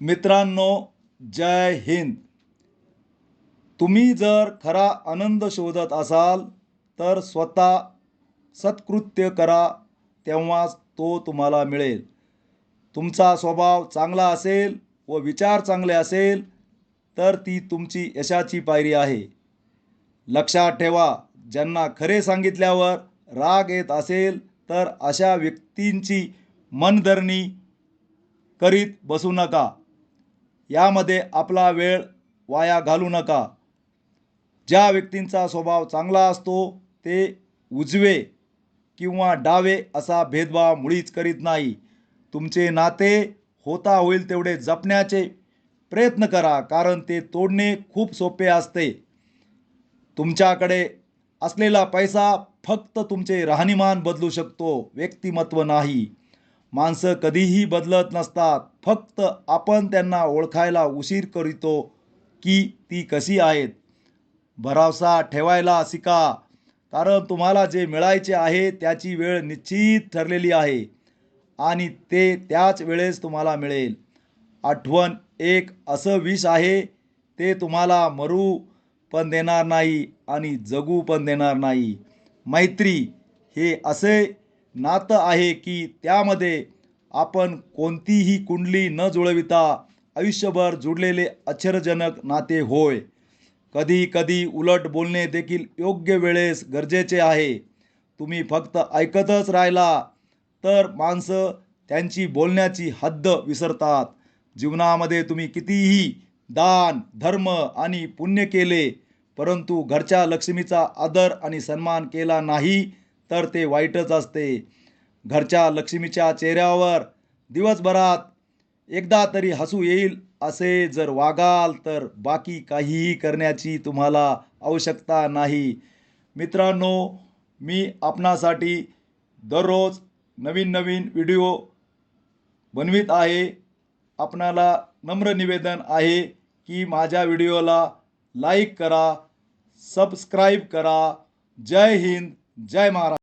मित्रांनो जय हिंद. तुम्ही जर खरा आनंद शोधत असाल तर स्वतः सत्कृत्य करा तेव्हाच तो तुम्हाला मिळेल. तुमचा स्वभाव चांगला असेल व विचार चांगले असेल तर ती तुमची यशाची पायरी आहे. लक्षात ठेवा ज्यांना खरे सांगितल्यावर राग येत असेल तर अशा व्यक्तींची मनधरणी करीत बसू नका. यामध्ये आपला वेळ वाया घालू नका. ज्या व्यक्तींचा स्वभाव चांगला असतो ते उजवे किंवा डावे असा भेदभाव मुळीच करीत नाही. तुमचे नाते होता होईल तेवढे जपण्याचे प्रयत्न करा कारण ते तोडणे खूप सोपे असते. तुमच्याकडे असलेला पैसा फक्त तुमचे राहणीमान बदलू शकतो व्यक्तिमत्व नाही. माणसं कधीही बदलत नसतात. फक्त आपण त्यांना ओळखायला उशीर करीतो की ती कशी आहेत. भरावसा ठेवायला शिका. कारण तुम्हाला जे मिळायचे आहे त्याची वेळ निश्चित ठरलेली आहे आणि ते त्याच वेळेस तुम्हाला मिळेल. आठवण एक असं विष आहे ते तुम्हाला मरू पण देणार नाही आणि जगू पण देणार नाही. मैत्री हे असे नातं आहे की त्यामध्ये आपण कोणतीही कुंडली न जुळविता आयुष्यभर जुडलेले आश्चर्यजनक नाते होय. कधी कधी उलट बोलणे देखील योग्य वेळेस गरजेचे आहे. तुम्ही फक्त ऐकतच राहिला तर माणसं त्यांची बोलण्याची हद्द विसरतात. जीवनामध्ये तुम्ही कितीही दान धर्म आणि पुण्य केले परंतु घरच्या लक्ष्मीचा आदर आणि सन्मान केला नाही तर ते वाईटच असते. घरच्या लक्ष्मीच्या चेहऱ्यावर दिवसभरात एकदा तरी हसू येईल असे जर वागाल तर बाकी काहीही करण्याची तुम्हाला आवश्यकता नाही. मित्रांनो मी आपणासाठी दररोज नवीन नवीन व्हिडिओ बनवित आहे. आपणाला नम्र निवेदन आहे की माझ्या व्हिडिओला लाईक करा सबस्क्राईब करा. जय हिंद जय महाराष्ट्र.